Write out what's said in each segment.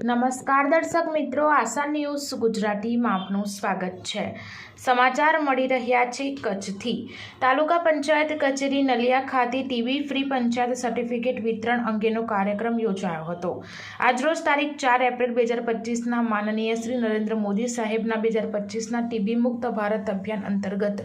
નમસ્કાર દર્શક મિત્રો, આશા ન્યૂઝ ગુજરાતીમાં આપનું સ્વાગત છે. સમાચાર મળી રહ્યા છે કચ્છથી. તાલુકા પંચાયત કચેરી નલિયા ખાતે ટીવી ફ્રી પંચાયત સર્ટિફિકેટ વિતરણ અંગેનો કાર્યક્રમ યોજાયો હતો. આજરોજ તારીખ ચાર એપ્રિલ બે હજાર પચીસના માનનીય શ્રી નરેન્દ્ર મોદી સાહેબના બે હજાર પચીસના ટીબી મુક્ત ભારત અભિયાન અંતર્ગત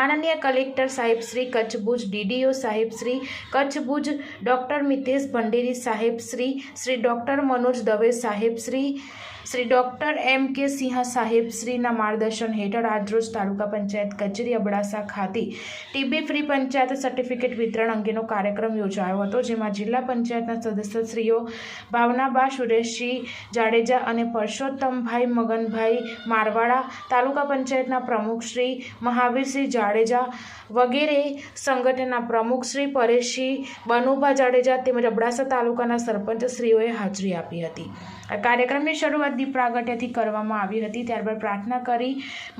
માનનીય કલેક્ટર સાહેબ શ્રી કચ્છ ભુજ, ડીડીઓ સાહેબ શ્રી કચ્છ ભુજ, ડૉક્ટર મિતેશ ભંડેરી સાહેબ શ્રી શ્રી ડૉક્ટર મનોજ દવે સાહેબ શ્રી ડૉક્ટર એમ કે સિંહ સાહેબ શ્રીના માર્ગદર્શન હેઠળ આજરોજ તાલુકા પંચાયત કચેરી અબડાસા ખાતે ટીબી ફ્રી પંચાયત સર્ટિફિકેટ વિતરણ અંગેનો કાર્યક્રમ યોજાયો હતો, જેમાં જિલ્લા પંચાયતના સદસ્યશ્રીઓ ભાવનાબા સુરેશજી જાડેજા અને પરસોત્તમભાઈ મગનભાઈ મારવાડા, તાલુકા પંચાયતના પ્રમુખશ્રી મહાવીરસિંહ જાડેજા વગેરે સંગઠનના પ્રમુખશ્રી પરેશસિંહ બનુભા જાડેજા તેમજ અબડાસા તાલુકાના સરપંચશ્રીઓએ હાજરી આપી હતી. કાર્યક્રમની શરૂઆત દીપ કરવામાં આવી હતી. ત્યારબાદ પ્રાર્થના કરી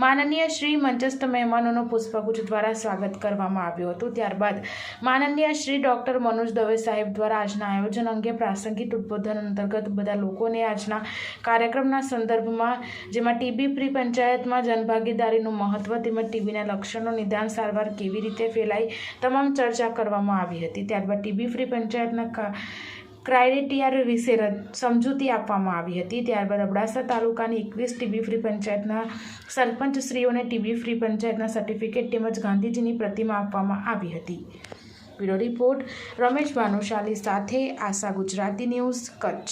માનનીય શ્રી મંચસ્થ મહેમાનોનું પુષ્પગુચ્છ દ્વારા સ્વાગત કરવામાં આવ્યું હતું. ત્યારબાદ માનનીય શ્રી ડૉક્ટર મનોજ દવે સાહેબ દ્વારા આજના આયોજન અંગે પ્રાસંગિક ઉદ્બોધન અંતર્ગત બધા લોકોને આજના કાર્યક્રમના સંદર્ભમાં, જેમાં ટીબી ફ્રી પંચાયતમાં જનભાગીદારીનું મહત્ત્વ તેમજ ટીબીના લક્ષણો નિદાન સારવાર કેવી રીતે ફેલાય, તમામ ચર્ચા કરવામાં આવી હતી. ત્યારબાદ ટીબી ફ્રી પંચાયતના કા- ક્રાઇટેરિયા વિશે સમજૂતી આપવામાં આવી હતી. ત્યારબાદ અબડાસા તાલુકાની એકવીસ ટીબી ફ્રી પંચાયતના સરપંચશ્રીઓને ટીબી ફ્રી પંચાયતના સર્ટિફિકેટ તેમજ ગાંધીજીની પ્રતિમા આપવામાં આવી હતી. બ્યુરો રિપોર્ટ, રમેશ ભાનુશાલી સાથે આશા ગુજરાતી ન્યૂઝ, કચ્છ.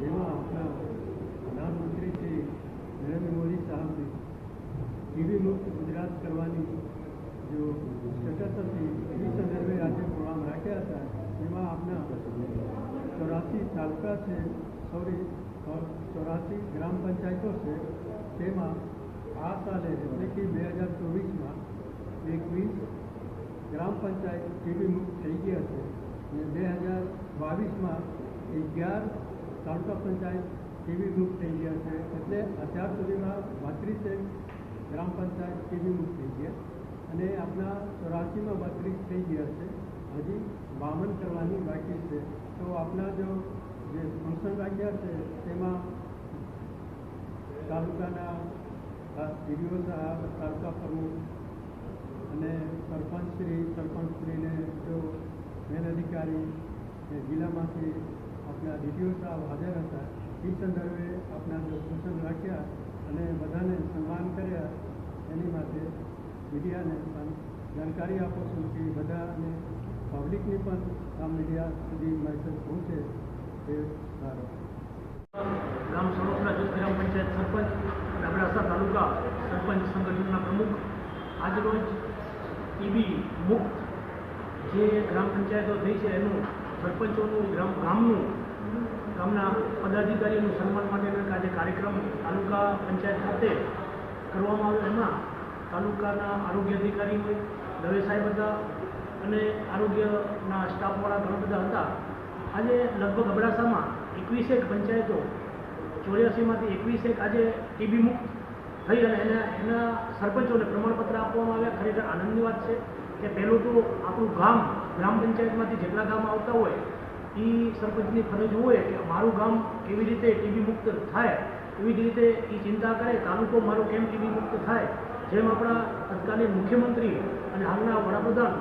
જેમાં આપણા પ્રધાનમંત્રી શ્રી નરેન્દ્ર મોદી સાહેબની ટીવી મુક્ત ગુજરાત કરવાની જો સ્ટેટસ હતી એ સંદર્ભે આજે પ્રોગ્રામ રાખ્યા હતા એમાં આપણા ચોરાસી તાલુકા છે સોરી ચોરાસી ગ્રામ પંચાયતો છે તેમાં આ સાલે એટલે કે બે હજાર ચોવીસમાં એકવીસ ગ્રામ પંચાયત ટીબી મુક્ત થઈ ગયા છે અને બે હજાર બાવીસમાં અગિયાર તાલુકા પંચાયત ટીબી મુક્ત થઈ ગયા છે? એટલે અત્યાર સુધીમાં બત્રીસ ગ્રામ પંચાયત કેવી મુક્ત થઈ ગયા અને આપણા ચોરાસીમાં બત્રીસ થઈ ગયા છે. હજી બાવન કરવાની બાકી છે. તો આપણા જો જે ફંક્શન રાખ્યા છે, તેમાં તાલુકાના સાહેબ, તાલુકા પ્રમુખ અને સરપંચશ્રી, સરપંચશ્રીને જો મેન અધિકારી જિલ્લામાંથી આપણા ડીડીઓ સાહેબ હાજર હતા એ સંદર્ભે આપણા જો સૂચન રાખ્યા અને બધાને સન્માન કર્યા. એની માટે મીડિયાને જાણકારી આપો છો કે બધાને પબ્લિકની પણ આ મીડિયા સુધી મેસેજ પહોંચે એ સારો. ગ્રામ સરોસરા જૂથ ગ્રામ પંચાયત સરપંચ અને અબડાસા તાલુકા સરપંચ સંગઠનના પ્રમુખ આજરોજ ટીબી મુક્ત જે ગ્રામ પંચાયતો થઈ છે એનું સરપંચોનું ગ્રામ ગામનું ગામના પદાધિકારીઓનું સન્માન માટેનો આજે કાર્યક્રમ તાલુકા પંચાયત ખાતે કરવામાં આવ્યો. એમાં તાલુકાના આરોગ્ય અધિકારી હોય દવે સાહેબ હતા અને આરોગ્યના સ્ટાફવાળા ઘણા બધા હતા. આજે લગભગ અબડાસામાં એકવીસેક પંચાયતો, ચોર્યાસીમાંથી એકવીસેક આજે ટીબી મુક્ત થઈ અને એના એના સરપંચોને પ્રમાણપત્ર આપવામાં આવ્યા. ખરેખર આનંદની વાત છે કે પહેલું તો આપણું ગામ ગ્રામ પંચાયતમાંથી જેટલા ગામ આવતા હોય એ સરપંચની ફરજ હોય કે મારું ગામ કેવી રીતે ટીબી મુક્ત થાય, એવી જ રીતે એ ચિંતા કરે, તાલુકો મારો કેમ ટીબી મુક્ત થાય, જેમ આપણા તત્કાલીન મુખ્યમંત્રી અને હાલના વડાપ્રધાન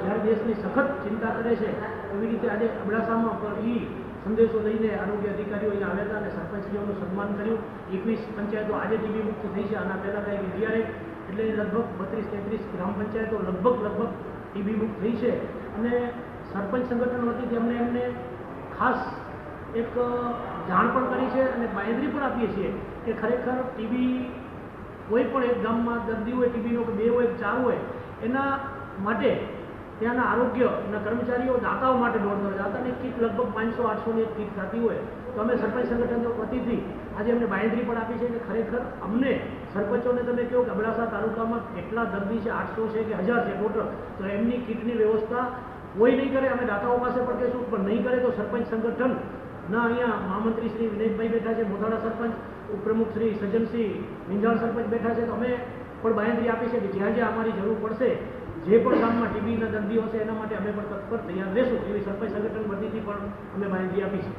જ્યારે દેશની સખત ચિંતા કરે છે, એવી રીતે આજે અબડાસામાં પણ એ સંદેશો લઈને આરોગ્ય અધિકારીઓ અહીંયા આવ્યા હતા અને સરપંચશ્રીઓનું સન્માન કર્યું. એકવીસ પંચાયતો આજે ટીબી મુક્ત થઈ છે. આના પહેલાં કંઈક વિધિયારે એટલે લગભગ બત્રીસ તેત્રીસ ગ્રામ પંચાયતો લગભગ લગભગ ટીબી મુક્ત થઈ છે. અને સરપંચ સંગઠન વતીથી અમને એમને ખાસ એક જાણ પણ કરી છે અને બાંયધરી પણ આપીએ છીએ કે ખરેખર ટીબી કોઈ પણ એક ગામમાં દર્દી હોય ટીબીનો કે બે હોય ચાર હોય, એના માટે ત્યાંના આરોગ્યના કર્મચારીઓ દાતાઓ માટે દોડ દોડ દાતાની કીટ લગભગ પાંચસો, આઠસોની એક કીટ થતી હોય, તો અમે સરપંચ સંગઠન વતીથી આજે અમને બાંયધરી પણ આપી છે કે ખરેખર અમને સરપંચોને તમે કહો કે અબડાસા તાલુકામાં કેટલા દર્દી છે, આઠસો છે કે હજાર છે ટોટલ, તો એમની કીટની વ્યવસ્થા કોઈ નહીં કરે, અમે દાતાઓ પાસે પણ કહીશું, પણ નહીં કરે તો સરપંચ સંગઠન. ના, અહીંયા મહામંત્રી શ્રી વિનેશભાઈ બેઠા છે મોધાડા સરપંચ, ઉપપ્રમુખ શ્રી સજ્જનસિંહ મિંજાળ સરપંચ બેઠા છે, તો અમે પણ બાયંત્રી આપી છે કે જ્યાં જ્યાં અમારી જરૂર પડશે, જે પણ ગામમાં ટીબીના દર્દીઓ હશે, એના માટે અમે પણ તત્પર તૈયાર રહેશું, એવી સરપંચ સંગઠન વતીથી પણ અમે બાયંત્રી આપી છે.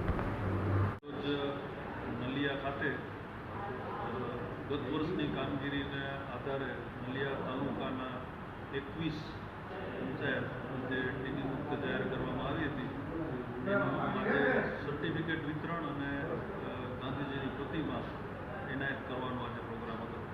નલિયા ખાતે ગત વર્ષની કામગીરીને આધારે નલિયા તાલુકાના એકવીસ પંચાયત જે ટીની મુક્ત જાહેર કરવામાં આવી હતી એના માટે સર્ટિફિકેટ વિતરણ અને ગાંધીજીની પ્રતિમા એનાયત કરવાનો આજે પ્રોગ્રામ હતો